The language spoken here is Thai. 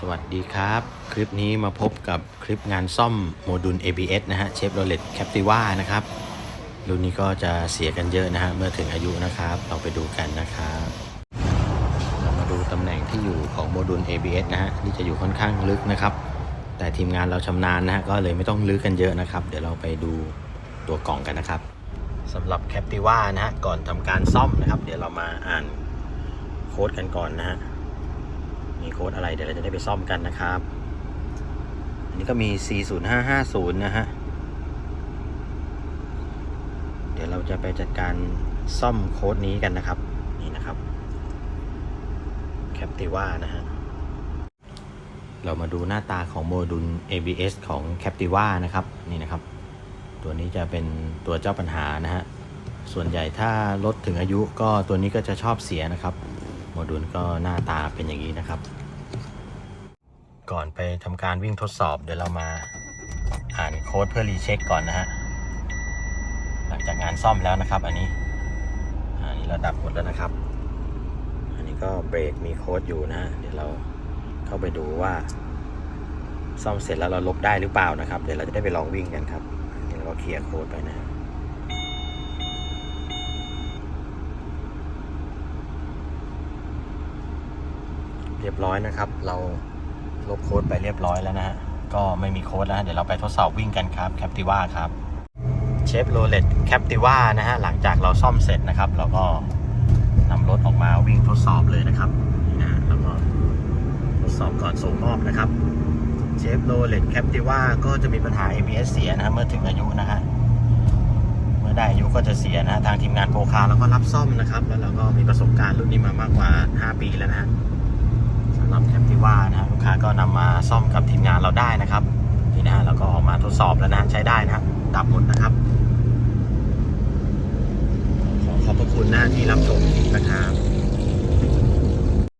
สวัสดีครับ คลิปนี้มาพบกับคลิปงานซ่อมโมดูล ABS นะฮะเชฟโรเลตแคปติว่านะครับ รุ่นนี้ก็จะเสียกันเยอะนะฮะเมื่อถึงอายุนะครับ เราไปดูกันนะครับเรามาดูตำแหน่งที่อยู่ของโมดูล ABS นะฮะนี่จะอยู่ค่อนข้างลึกนะครับ แต่ทีมงานเราชำนาญนะฮะก็เลยไม่ต้องลื้อกันเยอะนะครับ เดี๋ยวเราไปดูตัวกล่องกันนะครับสำหรับแคปติว่านะฮะก่อนทำการซ่อมนะครับ เดี๋ยวเรามาอ่านโค้ดกันก่อนนะฮะ โค้ดอะไรเดี๋ยวเราจะได้ไปซ่อมกันนะครับ อันนี้ก็มี 40550 นะฮะ เดี๋ยวเราจะไปจัดการซ่อมโค้ดนี้กันนะครับ นี่นะครับ Captiva นะฮะ เรามาดูหน้าตาของโมดูล ABS ของ Captiva นะครับ นี่นะครับ ตัวนี้จะเป็นตัวเจ้าปัญหานะฮะส่วนใหญ่ถ้ารถถึงอายุก็ตัวนี้ก็จะชอบเสียนะครับ โมดูลก็หน้าตาเป็นอย่างนี้นะครับ ก่อนไปทำการวิ่งทดสอบ เดี๋ยวเรามาอ่านโค้ดเพื่อรีเช็คก่อนนะฮะ หลังจากงานซ่อมแล้วนะครับ อันนี้ อันนี้เราดับหมดแล้วนะครับ อันนี้ก็เบรกมีโค้ดอยู่นะฮะเดี๋ยวเราเข้าไปดูว่า ซ่อมเสร็จแล้วเราลบได้หรือเปล่านะครับ เดี๋ยวเราจะได้ไปลองวิ่งกันครับอันนี้เราก็เคลียร์โค้ดไปนะเรียบร้อยนะครับ เรา ลบโค้ดไปเรียบร้อยแล้วนะฮะ ก็ไม่มีโค้ดแล้ว เดี๋ยวเราไปทดสอบวิ่งกันครับแคปติว่าครับเชฟโรเลตแคปติว่านะฮะ หลังจากเราซ่อมเสร็จนะครับ เราก็นำรถออกมาวิ่งทดสอบเลยนะครับนี่นะแล้วก็ทดสอบก่อนส่งมอบนะครับเชฟโรเลตแคปติว่าก็จะมีปัญหา ABS เสียนะฮะเมื่อถึงอายุนะฮะเมื่อได้อายุก็จะเสียนะฮะทางทีมงานโปรคาร์เราก็รับซ่อมนะครับ แล้วเราก็มีประสบการณ์รุ่นนี้มามากกว่า 5 ปีแล้วนะฮะ สำหรับแคปติว่านะลูกค้าก็นำมาซ่อมกับทีมงานเราได้นะครับนี่นะฮะเราก็ออกมาทดสอบแล้วนะใช้ได้นะดับหมดนะครับ ขอขอบพระคุณหน้าที่รับชมคลิปนะครับ